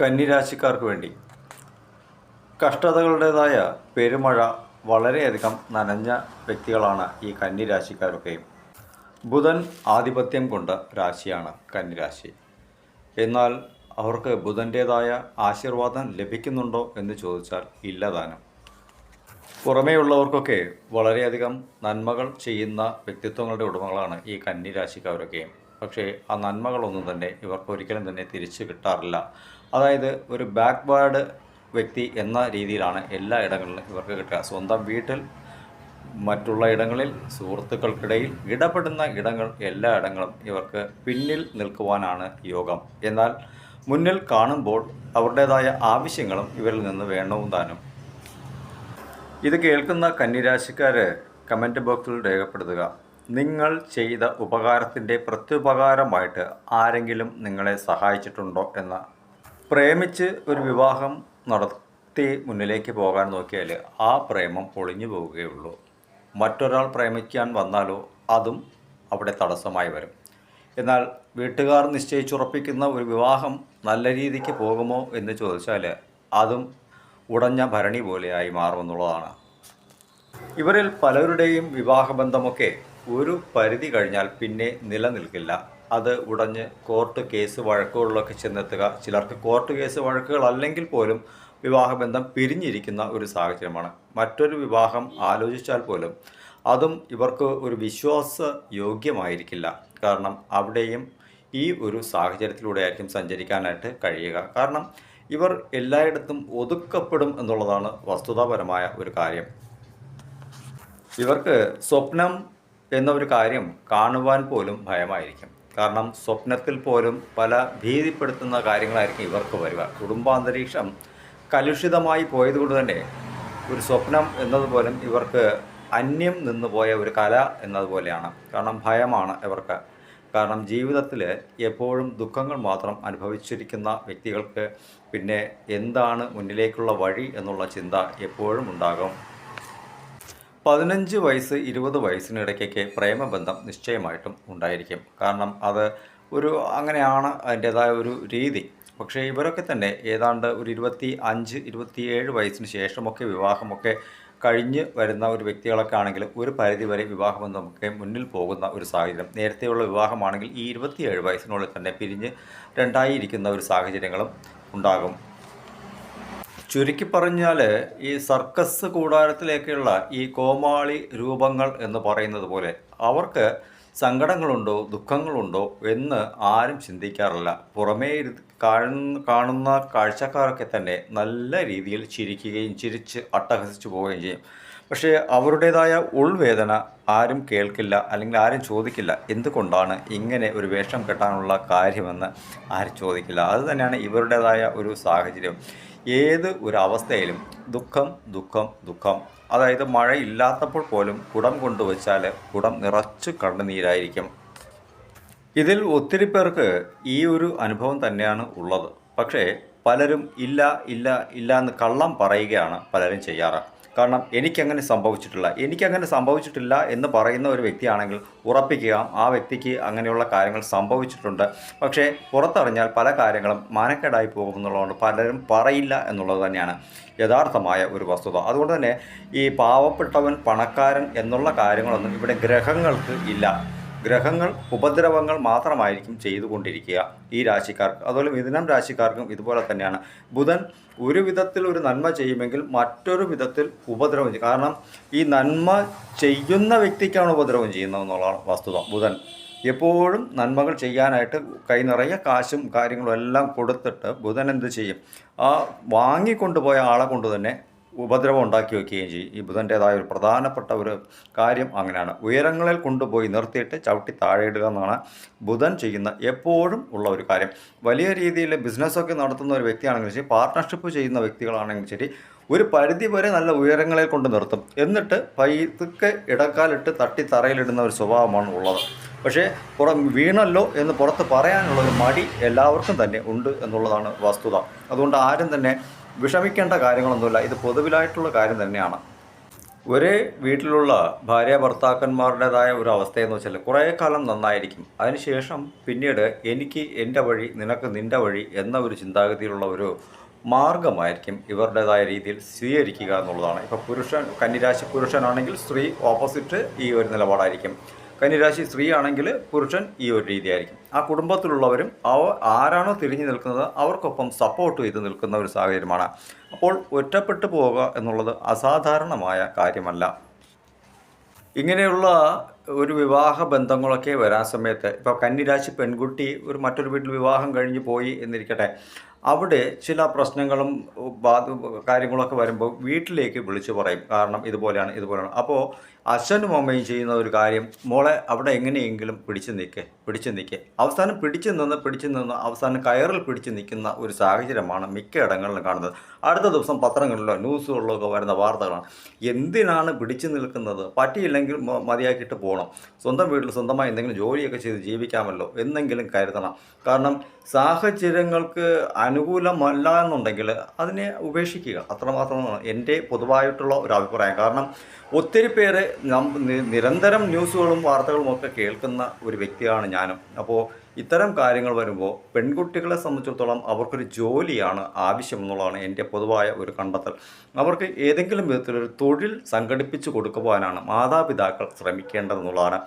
കന്നിരാശിക്കാർക്ക് വേണ്ടി. കഷ്ടതകളുടേതായ പെരുമഴ വളരെയധികം നനഞ്ഞ വ്യക്തികളാണ് ഈ കന്നിരാശിക്കാരൊക്കെയും ബുധൻ ആധിപത്യം കൊണ്ട രാശിയാണ് കന്നിരാശി. എന്നാൽ അവർക്ക് ബുധന്റേതായ ആശീർവാദം ലഭിക്കുന്നുണ്ടോ എന്ന് ചോദിച്ചാൽ ഇല്ലതാനും പുറമേയുള്ളവർക്കൊക്കെ വളരെയധികം നന്മകൾ ചെയ്യുന്ന വ്യക്തിത്വങ്ങളുടെ ഉടമകളാണ് ഈ കന്നിരാശിക്കാരൊക്കെയും പക്ഷേ ആ നന്മകളൊന്നും തന്നെ ഇവർക്ക് ഒരിക്കലും തന്നെ തിരിച്ചു കിട്ടാറില്ല. അതായത് ഒരു ബാക്ക്വേർഡ് വ്യക്തി എന്ന രീതിയിലാണ് എല്ലാ ഇടങ്ങളിലും ഇവർക്ക് കിട്ടുക. സ്വന്തം വീട്ടിൽ മറ്റുള്ള ഇടങ്ങളിൽ സുഹൃത്തുക്കൾക്കിടയിൽ ഇടപെടുന്ന ഇടങ്ങൾ എല്ലാ ഇടങ്ങളും ഇവർക്ക് പിന്നിൽ നിൽക്കുവാനാണ് യോഗം. എന്നാൽ മുന്നിൽ കാണുമ്പോൾ അവരുടേതായ ആവശ്യങ്ങളും ഇവരിൽ നിന്ന് വേണവും താനും. ഇത് കേൾക്കുന്ന കന്നിരാശിക്കാർ കമന്റ് ബോക്സിൽ രേഖപ്പെടുത്തുക. നിങ്ങൾ ചെയ്ത ഉപകാരത്തിന്റെ പ്രത്യുപകാരമായിട്ട് ആരെങ്കിലും നിങ്ങളെ സഹായിച്ചിട്ടുണ്ടോ? എന്ന് പ്രേമിച്ച് ഒരു വിവാഹം നടത്തി മുന്നിലേക്ക് പോകാൻ നോക്കിയാൽ ആ പ്രേമം പൊളിഞ്ഞു പോവുകയുള്ളൂ മറ്റൊരാൾ പ്രേമിക്കാൻ വന്നാലോ അതും അവിടെ തടസ്സമായി വരും. എന്നാൽ വീട്ടുകാർ നിശ്ചയിച്ചുറപ്പിക്കുന്ന ഒരു വിവാഹം നല്ല രീതിക്ക് പോകുമോ എന്ന് ചോദിച്ചാൽ അതും ഉടഞ്ഞ ഭരണി പോലെയായി മാറുമെന്നുള്ളതാണ്. ഇവരിൽ പലരുടെയും വിവാഹബന്ധമൊക്കെ ഒരു പരിധി കഴിഞ്ഞാൽ പിന്നെ നിലനിൽക്കില്ല. അത് ഉടഞ്ഞ് കോർട്ട് കേസ് വഴക്കുകളിലൊക്കെ ചെന്നെത്തുക. ചിലർക്ക് കോർട്ട് കേസ് വഴക്കുകൾ അല്ലെങ്കിൽ പോലും വിവാഹബന്ധം പിരിഞ്ഞിരിക്കുന്ന ഒരു സാഹചര്യമാണ്. മറ്റൊരു വിവാഹം ആലോചിച്ചാൽ പോലും അതും ഇവർക്ക് ഒരു വിശ്വാസ യോഗ്യമായിരിക്കില്ല കാരണം അവിടെയും ഈ ഒരു സാഹചര്യത്തിലൂടെ ആയിരിക്കും സഞ്ചരിക്കാനായിട്ട് കഴിയുക. കാരണം ഇവർ എല്ലായിടത്തും ഒതുക്കപ്പെടും എന്നുള്ളതാണ് വസ്തുതാപരമായ ഒരു കാര്യം. ഇവർക്ക് സ്വപ്നം എന്ന ഒരു കാര്യം കാണുവാൻ പോലും ഭയമായിരിക്കും. കാരണം സ്വപ്നത്തിൽ പോലും പല ഭീതിപ്പെടുത്തുന്ന കാര്യങ്ങളായിരിക്കും ഇവർക്ക് വരിക. കുടുംബാന്തരീക്ഷം കലുഷിതമായി പോയതുകൊണ്ട് തന്നെ ഒരു സ്വപ്നം എന്നതുപോലും ഇവർക്ക് അന്യം നിന്ന് പോയ ഒരു കല എന്നതുപോലെയാണ്. കാരണം ഭയമാണ് ഇവർക്ക്. കാരണം ജീവിതത്തിൽ എപ്പോഴും ദുഃഖങ്ങൾ മാത്രം അനുഭവിച്ചിരിക്കുന്ന വ്യക്തികൾക്ക് പിന്നെ എന്താണ് മുന്നിലേക്കുള്ള വഴി എന്നുള്ള ചിന്ത എപ്പോഴും ഉണ്ടാകും. പതിനഞ്ച് വയസ്സ് ഇരുപത് വയസ്സിനിടയ്ക്കൊക്കെ പ്രേമബന്ധം നിശ്ചയമായിട്ടും ഉണ്ടായിരിക്കും. കാരണം അത് ഒരു അങ്ങനെയാണ് അതിന്റേതായ ഒരു രീതി. പക്ഷേ ഇവരൊക്കെ തന്നെ ഏതാണ്ട് ഒരു ഇരുപത്തി അഞ്ച് ഇരുപത്തിയേഴ് വയസ്സിന് ശേഷമൊക്കെ വിവാഹമൊക്കെ കഴിഞ്ഞ് വരുന്ന ഒരു വ്യക്തികളൊക്കെ ആണെങ്കിൽ ഒരു പരിധി വരെ വിവാഹബന്ധമൊക്കെ മുന്നിൽ പോകുന്ന ഒരു സാഹചര്യം. നേരത്തെയുള്ള വിവാഹമാണെങ്കിൽ ഈ ഇരുപത്തിയേഴ് വയസ്സിനുള്ളിൽ തന്നെ പിരിഞ്ഞ് രണ്ടായി ഇരിക്കുന്ന ഒരു സാഹചര്യങ്ങളും ഉണ്ടാകും. ചുരുക്കി പറഞ്ഞാൽ ഈ സർക്കസ് കൂടാരത്തിലേക്കുള്ള ഈ കോമാളി രൂപങ്ങൾ എന്ന് പറയുന്നത് പോലെ അവർക്ക് സങ്കടങ്ങളുണ്ടോ ദുഃഖങ്ങളുണ്ടോ എന്ന് ആരും ചിന്തിക്കാറില്ല. പുറമേ കാണുന്ന കാഴ്ചക്കാരൊക്കെ തന്നെ നല്ല രീതിയിൽ ചിരിക്കുകയും ചിരിച്ച് അട്ടഹസിച്ചു പോവുകയും ചെയ്യും. പക്ഷേ അവരുടേതായ ഉൾവേദന ആരും കേൾക്കില്ല അല്ലെങ്കിൽ ആരും ചോദിക്കില്ല എന്തുകൊണ്ടാണ് ഇങ്ങനെ ഒരു വേഷം കെട്ടാനുള്ള കാര്യമെന്ന് ആരും ചോദിക്കില്ല. അത് തന്നെയാണ് ഇവരുടേതായ ഒരു സാഹചര്യം. ഏത് ഒരു അവസ്ഥയിലും ദുഃഖം ദുഃഖം ദുഃഖം. അതായത് മഴയില്ലാത്തപ്പോൾ പോലും കുടം കൊണ്ടുവച്ചാൽ കുടം നിറച്ചു കണ്ണുനീരായിരിക്കും. ഇതിൽ ഒത്തിരി പേർക്ക് ഈ ഒരു അനുഭവം തന്നെയാണ് ഉള്ളത്. പക്ഷേ പലരും ഇല്ല ഇല്ല ഇല്ല എന്ന് കള്ളം പറയുകയാണ് പലരും ചെയ്യാറ്. കാരണം എനിക്കങ്ങനെ സംഭവിച്ചിട്ടില്ല. എനിക്കങ്ങനെ സംഭവിച്ചിട്ടില്ല എന്ന് പറയുന്ന ഒരു വ്യക്തിയാണെങ്കിൽ ഉറപ്പിക്കുക ആ വ്യക്തിക്ക് അങ്ങനെയുള്ള കാര്യങ്ങൾ സംഭവിച്ചിട്ടുണ്ട്. പക്ഷേ പുറത്തറിഞ്ഞാൽ പല കാര്യങ്ങളും മാനക്കേടായി പോകുമെന്നുള്ളതുകൊണ്ട് പലരും പറയില്ല എന്നുള്ളത് തന്നെയാണ് യഥാർത്ഥമായ ഒരു വസ്തുത. അതുകൊണ്ട് തന്നെ ഈ പാവപ്പെട്ടവൻ പണക്കാരൻ എന്നുള്ള കാര്യങ്ങളൊന്നും ഇവിടെ ഗ്രഹങ്ങൾക്ക് ഇല്ല. ഗ്രഹങ്ങൾ ഉപദ്രവങ്ങൾ മാത്രമായിരിക്കും ചെയ്തുകൊണ്ടിരിക്കുക ഈ രാശിക്കാർക്ക്. അതുപോലെ മിഥുനം രാശിക്കാർക്കും ഇതുപോലെ തന്നെയാണ്. ബുധൻ ഒരു വിധത്തിൽ ഒരു നന്മ ചെയ്യുമെങ്കിൽ മറ്റൊരു വിധത്തിൽ ഉപദ്രവം ചെയ്യും. കാരണം ഈ നന്മ ചെയ്യുന്ന വ്യക്തിക്കാണ് ഉപദ്രവം ചെയ്യുന്നത് എന്നുള്ളതാണ് വസ്തുത. ബുധൻ എപ്പോഴും നന്മകൾ ചെയ്യാനായിട്ട് കൈ നിറയെ കാശും കാര്യങ്ങളും എല്ലാം കൊടുത്തിട്ട് ബുധൻ എന്ത് ചെയ്യും? ആ വാങ്ങിക്കൊണ്ടുപോയ ആളെ കൊണ്ട് തന്നെ ഉപദ്രവം ഉണ്ടാക്കി വയ്ക്കുകയും ചെയ്യും. ഈ ബുധന്റേതായ ഒരു പ്രധാനപ്പെട്ട ഒരു കാര്യം അങ്ങനെയാണ്. ഉയരങ്ങളിൽ കൊണ്ടുപോയി നിർത്തിയിട്ട് ചവിട്ടി താഴെയിടുക എന്നാണ് ബുധൻ ചെയ്യുന്ന എപ്പോഴും ഉള്ള ഒരു കാര്യം. വലിയ രീതിയിൽ ബിസിനസ്സൊക്കെ നടത്തുന്ന ഒരു വ്യക്തിയാണെങ്കിലും ശരി പാർട്ട്ണർഷിപ്പ് ചെയ്യുന്ന വ്യക്തികളാണെങ്കിലും ശരി ഒരു പരിധി വരെ നല്ല ഉയരങ്ങളിൽ കൊണ്ട് നിർത്തും. എന്നിട്ട് പൈതൊക്കെ ഇടക്കാലിട്ട് തട്ടി തറയിലിടുന്ന ഒരു സ്വഭാവമാണ് ഉള്ളത്. പക്ഷേ പുറം വീണല്ലോ എന്ന് പുറത്ത് പറയാനുള്ള ഒരു മടി എല്ലാവർക്കും തന്നെ ഉണ്ട് എന്നുള്ളതാണ് വസ്തുത. അതുകൊണ്ട് ആരും തന്നെ വിഷമിക്കേണ്ട കാര്യങ്ങളൊന്നുമില്ല. ഇത് പൊതുവിലായിട്ടുള്ള കാര്യം തന്നെയാണ്. ഒരേ വീട്ടിലുള്ള ഭാര്യ ഭർത്താക്കന്മാരുടേതായ ഒരു അവസ്ഥയെന്ന് വെച്ചാൽ കുറേ കാലം നന്നായിരിക്കും. അതിനുശേഷം പിന്നീട് എനിക്ക് എന്റെ വഴി നിനക്ക് നിന്റെ വഴി എന്ന ഒരു ചിന്താഗതിയിലുള്ള ഒരു മാർഗമായിരിക്കും ഇവരുടേതായ രീതിയിൽ സ്വീകരിക്കുക എന്നുള്ളതാണ്. ഇപ്പോൾ പുരുഷൻ കന്നിരാശി പുരുഷനാണെങ്കിൽ സ്ത്രീ ഓപ്പോസിറ്റ് ഈ ഒരു നിലപാടായിരിക്കും. കന്നിരാശി സ്ത്രീ ആണെങ്കിൽ പുരുഷൻ ഈ ഒരു രീതിയായിരിക്കും. ആ കുടുംബത്തിലുള്ളവരും അവ ആരാണോ തിരിഞ്ഞു നിൽക്കുന്നത് അവർക്കൊപ്പം സപ്പോർട്ട് ചെയ്ത് നിൽക്കുന്ന ഒരു സാഹചര്യമാണ്. അപ്പോൾ ഒറ്റപ്പെട്ടു പോവുക എന്നുള്ളത് അസാധാരണമായ കാര്യമല്ല. ഇങ്ങനെയുള്ള ഒരു വിവാഹ ബന്ധങ്ങളൊക്കെ വരാൻ സമയത്ത് ഇപ്പോൾ കന്നിരാശി പെൺകുട്ടി ഒരു മറ്റൊരു വീട്ടിൽ വിവാഹം കഴിഞ്ഞ് പോയി എന്നിരിക്കട്ടെ. അവിടെ ചില പ്രശ്നങ്ങളും കാര്യങ്ങളൊക്കെ വരുമ്പോൾ വീട്ടിലേക്ക് വിളിച്ചു പറയും. കാരണം ഇതുപോലെയാണ് ഇതുപോലെയാണ്. അപ്പോൾ അച്ഛനും അമ്മയും ചെയ്യുന്ന ഒരു കാര്യം മോളെ അവിടെ എങ്ങനെയെങ്കിലും പിടിച്ചു നിൽക്കേ പിടിച്ചു നിൽക്കേ. അവസാനം പിടിച്ചു നിന്ന് പിടിച്ചു നിന്ന് അവസാനം കയറിൽ പിടിച്ചു നിൽക്കുന്ന ഒരു സാഹചര്യമാണ് മിക്ക ഇടങ്ങളിലും കാണുന്നത്. അടുത്ത ദിവസം പത്രങ്ങളിലോ ന്യൂസുകളിലോ ഒക്കെ വരുന്ന വാർത്തകളാണ്. എന്തിനാണ് പിടിച്ചു നിൽക്കുന്നത്? പറ്റിയില്ലെങ്കിൽ മതിയാക്കിയിട്ട് പോകണം സ്വന്തം വീട്ടിൽ സ്വന്തമായി എന്തെങ്കിലും ജോലിയൊക്കെ ചെയ്ത് ജീവിക്കാമല്ലോ എന്നെങ്കിലും കരുതണം. കാരണം സാഹചര്യങ്ങൾക്ക് അനുകൂലമല്ല എന്നുണ്ടെങ്കിൽ അതിനെ ഉപേക്ഷിക്കുക. അത്രമാത്രമാണ് എന്റെ പൊതുവായിട്ടുള്ള ഒരു അഭിപ്രായം. കാരണം ഒത്തിരി പേര് നിരന്തരം ന്യൂസുകളും വാർത്തകളും ഒക്കെ കേൾക്കുന്ന ഒരു വ്യക്തിയാണ് ഞാനും. അപ്പോൾ ഇത്തരം കാര്യങ്ങൾ വരുമ്പോൾ പെൺകുട്ടികളെ സംബന്ധിച്ചിടത്തോളം അവർക്കൊരു ജോലിയാണ് ആവശ്യമെന്നുള്ളതാണ് എന്റെ പൊതുവായ ഒരു കണ്ടെത്തൽ. അവർക്ക് ഏതെങ്കിലും വിധത്തിലൊരു തൊഴിൽ സംഘടിപ്പിച്ചു കൊടുക്കുവാനാണ് മാതാപിതാക്കൾ ശ്രമിക്കേണ്ടതെന്നുള്ളതാണ്.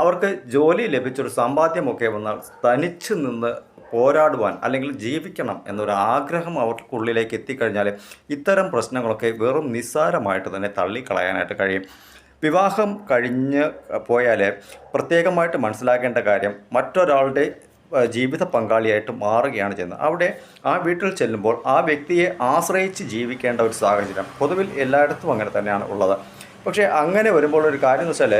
അവർക്ക് ജോലി ലഭിച്ചൊരു സമ്പാദ്യമൊക്കെ വന്നാൽ തനിച്ച് നിന്ന് പോരാടുവാൻ അല്ലെങ്കിൽ ജീവിക്കണം എന്നൊരു ആഗ്രഹം അവർക്കുള്ളിലേക്ക് എത്തിക്കഴിഞ്ഞാൽ ഇത്തരം പ്രശ്നങ്ങളൊക്കെ വെറും നിസ്സാരമായിട്ട് തന്നെ തള്ളിക്കളയാനായിട്ട് കഴിയും. വിവാഹം കഴിഞ്ഞ് പോയാൽ പ്രത്യേകമായിട്ട് മനസ്സിലാക്കേണ്ട കാര്യം മറ്റൊരാളുടെ ജീവിത പങ്കാളിയായിട്ട് മാറുകയാണ് ചെയ്യുന്നത്. അവിടെ ആ വീട്ടിൽ ചെല്ലുമ്പോൾ ആ വ്യക്തിയെ ആശ്രയിച്ച് ജീവിക്കേണ്ട ഒരു സാഹചര്യം പൊതുവിൽ എല്ലായിടത്തും അങ്ങനെ തന്നെയാണ് ഉള്ളത്. പക്ഷേ അങ്ങനെ വരുമ്പോൾ ഒരു കാര്യം എന്ന് വെച്ചാൽ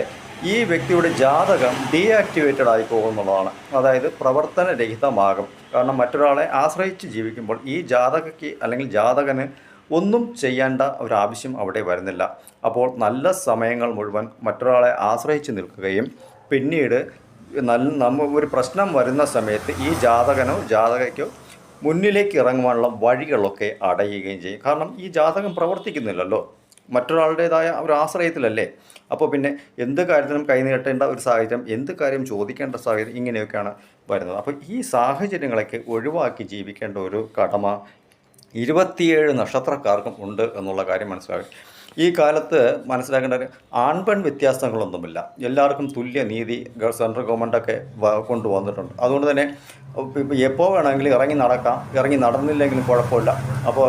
ഈ വ്യക്തിയുടെ ജാതകം ഡീആക്ടിവേറ്റഡ് ആയി പോകുന്നതാണ്. അതായത് പ്രവർത്തനരഹിതമാകും. കാരണം മറ്റൊരാളെ ആശ്രയിച്ച് ജീവിക്കുമ്പോൾ ഈ ജാതകയ്ക്ക് അല്ലെങ്കിൽ ജാതകന് ഒന്നും ചെയ്യേണ്ട ഒരാവശ്യം അവിടെ വരുന്നില്ല. അപ്പോൾ നല്ല സമയങ്ങൾ മുഴുവൻ മറ്റൊരാളെ ആശ്രയിച്ച് നിൽക്കുകയും പിന്നീട് നല്ല നമ്മ ഒരു പ്രശ്നം വരുന്ന സമയത്ത് ഈ ജാതകനോ ജാതകയ്ക്കോ മുന്നിലേക്ക് ഇറങ്ങുവാനുള്ള വഴികളൊക്കെ അടയുകയും ചെയ്യും. കാരണം ഈ ജാതകം പ്രവർത്തിക്കുന്നില്ലല്ലോ. മറ്റൊരാളുടേതായ ഒരു ആശ്രയത്തിലല്ലേ? അപ്പോൾ പിന്നെ എന്ത് കാര്യത്തിനും കൈനീട്ടേണ്ട ഒരു സാഹചര്യം എന്ത് കാര്യം ചോദിക്കേണ്ട സാഹചര്യം ഇങ്ങനെയൊക്കെയാണ് വരുന്നത്. അപ്പോൾ ഈ സാഹചര്യങ്ങളൊക്കെ ഒഴിവാക്കി ജീവിക്കേണ്ട ഒരു കടമ ഇരുപത്തിയേഴ് നക്ഷത്രക്കാർക്കും ഉണ്ട് എന്നുള്ള കാര്യം മനസ്സിലാക്കി ഈ കാലത്ത് മനസ്സിലാക്കേണ്ട ആൺപെൺ വ്യത്യാസങ്ങളൊന്നുമില്ല. എല്ലാവർക്കും തുല്യ നീതി സെൻട്രൽ ഗവൺമെന്റൊക്കെ കൊണ്ടുവന്നിട്ടുണ്ട്. അതുകൊണ്ട് തന്നെ എപ്പോൾ വേണമെങ്കിലും ഇറങ്ങി നടക്കാം. ഇറങ്ങി നടന്നില്ലെങ്കിലും കുഴപ്പമില്ല. അപ്പോൾ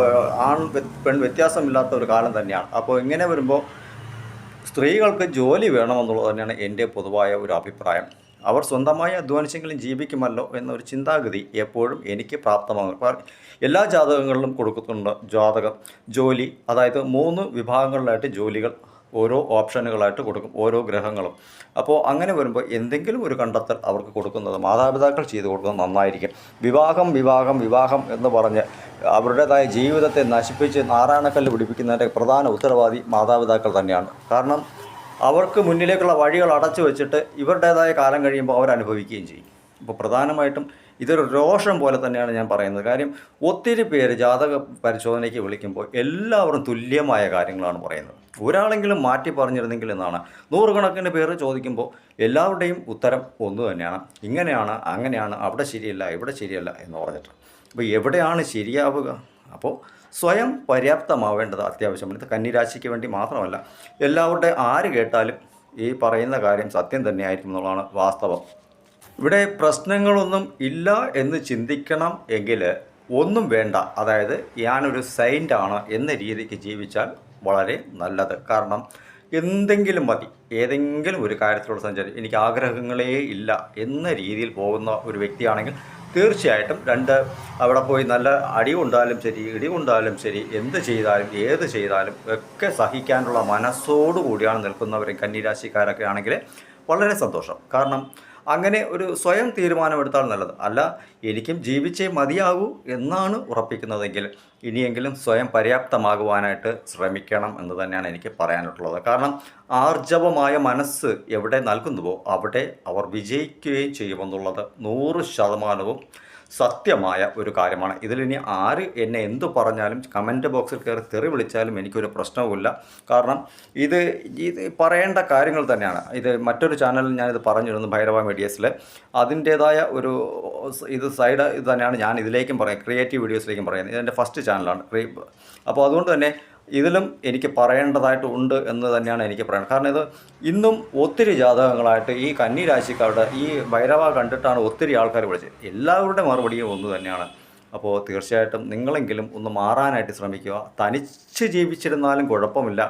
ആൺ പെൺ വ്യത്യാസമില്ലാത്ത ഒരു കാലം തന്നെയാണ്. അപ്പോൾ ഇങ്ങനെ വരുമ്പോൾ സ്ത്രീകൾക്ക് ജോലി വേണമെന്നുള്ളത് തന്നെയാണ് എന്റെ പൊതുവായ ഒരു അഭിപ്രായം. അവർ സ്വന്തമായി അധ്വാനിച്ചെങ്കിലും ജീവിക്കുമല്ലോ എന്നൊരു ചിന്താഗതി എപ്പോഴും എനിക്ക് പ്രാപ്തമാകും എല്ലാ ജാതകങ്ങളിലും കൊടുക്കുന്നുണ്ട് ജാതകം. ജോലി അതായത് മൂന്ന് വിഭാഗങ്ങളിലായിട്ട് ജോലികൾ ഓരോ ഓപ്ഷനുകളായിട്ട് കൊടുക്കും ഓരോ ഗ്രഹങ്ങളും. അപ്പോൾ അങ്ങനെ വരുമ്പോൾ എന്തെങ്കിലും ഒരു കണ്ടെത്തൽ അവർക്ക് കൊടുക്കുന്നത് മാതാപിതാക്കൾ ചെയ്തു കൊടുക്കുന്നത് നന്നായിരിക്കും. വിവാഹം വിവാഹം വിവാഹം എന്ന് പറഞ്ഞ് അവരുടേതായ ജീവിതത്തെ നശിപ്പിച്ച് നാരായണക്കല്ല് പിടിപ്പിക്കുന്നതിന്റെ പ്രധാന ഉത്തരവാദി മാതാപിതാക്കൾ തന്നെയാണ്. കാരണം അവർക്ക് മുന്നിലേക്കുള്ള വഴികൾ അടച്ചു വെച്ചിട്ട് ഇവരുടേതായ കാലം കഴിയുമ്പോൾ അവരനുഭവിക്കുകയും ചെയ്യും. ഇപ്പോൾ പ്രധാനമായിട്ടും ഇതൊരു രോഷം പോലെ തന്നെയാണ് ഞാൻ പറയുന്നത്. കാര്യം ഒത്തിരി പേര് ജാതക പരിശോധനയ്ക്ക് വിളിക്കുമ്പോൾ എല്ലാവരും തുല്യമായ കാര്യങ്ങളാണ് പറയുന്നത്. ഒരാളെങ്കിലും മാറ്റി പറഞ്ഞിരുന്നെങ്കിൽ എന്നാണ്. നൂറുകണക്കിന് പേര് ചോദിക്കുമ്പോൾ എല്ലാവരുടെയും ഉത്തരം ഒന്ന് തന്നെയാണ്. ഇങ്ങനെയാണ് അങ്ങനെയാണ് അവിടെ ശരിയല്ല ഇവിടെ ശരിയല്ല എന്ന് പറഞ്ഞിട്ട്. അപ്പോൾ എവിടെയാണ് ശരിയാവുക? അപ്പോൾ സ്വയം പര്യാപ്തമാവേണ്ടത് അത്യാവശ്യമാണ്. ഇത് കന്നിരാശിക്ക് വേണ്ടി മാത്രമല്ല എല്ലാവരുടെ ആര് കേട്ടാലും ഈ പറയുന്ന കാര്യം സത്യം തന്നെയായിരിക്കും എന്നുള്ളതാണ് വാസ്തവം. ഇവിടെ പ്രശ്നങ്ങളൊന്നും ഇല്ല എന്ന് ചിന്തിക്കണം എങ്കിൽ ഒന്നും വേണ്ട. അതായത് ഞാനൊരു സൈന്റാണ് എന്ന രീതിക്ക് ജീവിച്ചാൽ വളരെ നല്ലത്. കാരണം എന്തെങ്കിലും മതി. ഏതെങ്കിലും ഒരു കാര്യത്തിലൂടെ സഞ്ചാരി എനിക്ക് ആഗ്രഹങ്ങളേ ഇല്ല എന്ന രീതിയിൽ പോകുന്ന ഒരു വ്യക്തിയാണെങ്കിൽ തീർച്ചയായിട്ടും രണ്ട് അവിടെ പോയി നല്ല അടി ശരി ഇടി ശരി എന്ത് ചെയ്താലും ഏത് ചെയ്താലും ഒക്കെ സഹിക്കാനുള്ള മനസ്സോടുകൂടിയാണ് നിൽക്കുന്നവരും കന്നിരാശിക്കാരൊക്കെ ആണെങ്കിൽ വളരെ സന്തോഷം. കാരണം അങ്ങനെ ഒരു സ്വയം തീരുമാനമെടുത്താൽ നല്ലത്. അല്ല എനിക്കും ജീവിച്ചേ മതിയാകൂ എന്നാണ് ഉറപ്പിക്കുന്നതെങ്കിൽ ഇനിയെങ്കിലും സ്വയം പര്യാപ്തമാകുവാനായിട്ട് ശ്രമിക്കണം എന്ന് തന്നെയാണ് എനിക്ക് പറയാനുള്ളത്. കാരണം ആർജവമായ മനസ്സ് എവിടെ നൽകുന്നുവോ അവിടെ അവർ വിജയിക്കുകയും ചെയ്യുമെന്നുള്ളത് നൂറ് ശതമാനവും സത്യമായ ഒരു കാര്യമാണ്. ഇതിലിനി ആര് എന്നെ എന്തു പറഞ്ഞാലും കമന്റ് ബോക്സിൽ കയറി തെറി വിളിച്ചാലും എനിക്കൊരു പ്രശ്നവുമില്ല. കാരണം ഇത് ഇത് പറയേണ്ട കാര്യങ്ങൾ തന്നെയാണ്. ഇത് മറ്റൊരു ചാനലിൽ ഞാനിത് പറഞ്ഞിരുന്നു ഭൈരവ മീഡിയസിൽ അതിന്റേതായ ഒരു ഇത് സൈഡ് ഇത് തന്നെയാണ് ഞാൻ ഇതിലേക്കും പറയാം ക്രിയേറ്റീവ് വീഡിയോസിലേക്കും പറയുന്നത്. ഇതെന്റെ ഫസ്റ്റ് ചാനലാണ്. അപ്പോൾ അതുകൊണ്ട് തന്നെ ഇതിലും എനിക്ക് പറയേണ്ടതായിട്ട് ഉണ്ട് എന്ന് തന്നെയാണ് എനിക്ക് പറയുന്നത് കാരണം ഇത് ഇന്നും ഒത്തിരി ജാതകങ്ങളായിട്ട് ഈ കന്നി രാശിക്കാരുടെ ഈ ഭൈരവ കണ്ടിട്ടാണ് ഒത്തിരി ആൾക്കാർ വിളിച്ചത്. എല്ലാവരുടെ മറുപടിയും ഒന്ന് തന്നെയാണ്. അപ്പോൾ തീർച്ചയായിട്ടും നിങ്ങളെങ്കിലും ഒന്ന് മാറാനായിട്ട് ശ്രമിക്കുക. തനിച്ച് ജീവിച്ചിരുന്നാലും കുഴപ്പമില്ല.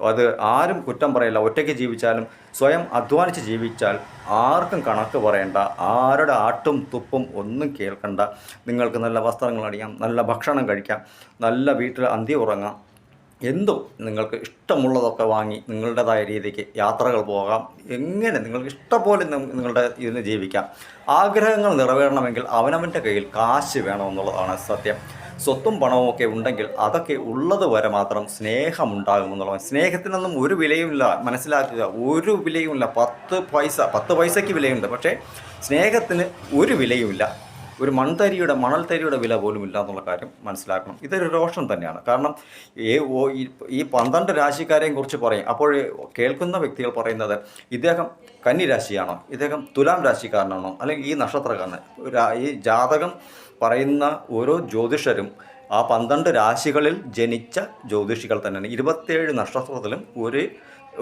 അത് ആരും കുറ്റം പറയില്ല. ഒറ്റയ്ക്ക് ജീവിച്ചാലും സ്വയം അധ്വാനിച്ച് ജീവിച്ചാൽ ആർക്കും കണക്ക് പറയണ്ട. ആരുടെ ആട്ടും തുപ്പും ഒന്നും കേൾക്കണ്ട. നിങ്ങൾക്ക് നല്ല വസ്ത്രങ്ങൾ അണിയാം നല്ല ഭക്ഷണം കഴിക്കാം നല്ല വീട്ടിൽ അന്തി ഉറങ്ങാം. എന്തും നിങ്ങൾക്ക് ഇഷ്ടമുള്ളതൊക്കെ വാങ്ങി നിങ്ങളുടേതായ രീതിക്ക് യാത്രകൾ പോകാം. എങ്ങനെ നിങ്ങൾക്ക് ഇഷ്ടംപോലെ നിങ്ങളുടെ ഇതിന് ജീവിക്കാം. ആഗ്രഹങ്ങൾ നിറവേറണമെങ്കിൽ അവനവന്റെ കയ്യിൽ കാശ് വേണമെന്നുള്ളതാണ് സത്യം. സ്വത്തും പണവും ഒക്കെ ഉണ്ടെങ്കിൽ അതൊക്കെ ഉള്ളത് വരെ മാത്രം സ്നേഹമുണ്ടാകുമെന്നുള്ളതാണ്. സ്നേഹത്തിനൊന്നും ഒരു വിലയുമില്ല. മനസ്സിലാക്കുക ഒരു വിലയുമില്ല. പത്ത് പൈസ പത്ത് പൈസയ്ക്ക് വിലയുണ്ട്. പക്ഷേ സ്നേഹത്തിന് ഒരു വിലയുമില്ല. ഒരു മൺതരിയുടെ മണൽ തരിയുടെ വില പോലും ഇല്ല എന്നുള്ള കാര്യം മനസ്സിലാക്കണം. ഇതൊരു രോഷം തന്നെയാണ്. കാരണം ഈ- പന്ത്രണ്ട് രാശിക്കാരെയും കുറിച്ച് പറയും. അപ്പോൾ കേൾക്കുന്ന വ്യക്തികൾ പറയുന്നത് ഇദ്ദേഹം കന്നി രാശിയാണോ? ഇദ്ദേഹം തുലാം രാശിക്കാരനാണോ? അല്ലെങ്കിൽ ഈ നക്ഷത്രക്കാരൻ? ഈ ജാതകം പറയുന്ന ഓരോ ജ്യോതിഷരും ആ പന്ത്രണ്ട് രാശികളിൽ ജനിച്ച ജ്യോതിഷികൾ തന്നെയാണ്. ഇരുപത്തേഴ് നക്ഷത്രത്തിലും ഒരു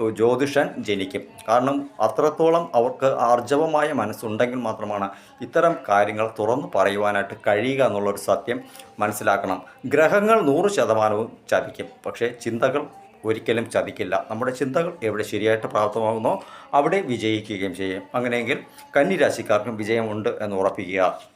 ജ്യോതിഷൻ ജനിക്കും. കാരണം അത്രത്തോളം അവർക്ക് ആർജവമായ മനസ്സുണ്ടെങ്കിൽ മാത്രമാണ് ഇത്തരം കാര്യങ്ങൾ തുറന്നു പറയുവാനായിട്ട് കഴിയുക എന്നുള്ളൊരു സത്യം മനസ്സിലാക്കണം. ഗ്രഹങ്ങൾ നൂറ് ശതമാനവും ചതിക്കും. പക്ഷേ ചിന്തകൾ ഒരിക്കലും ചതിക്കില്ല. നമ്മുടെ ചിന്തകൾ എവിടെ ശരിയായിട്ട് പ്രാപ്തമാകുന്നോ അവിടെ വിജയിക്കുകയും ചെയ്യും. അങ്ങനെയെങ്കിൽ കന്നി രാശിക്കാർക്കും വിജയമുണ്ട് എന്ന് ഉറപ്പിക്കുക.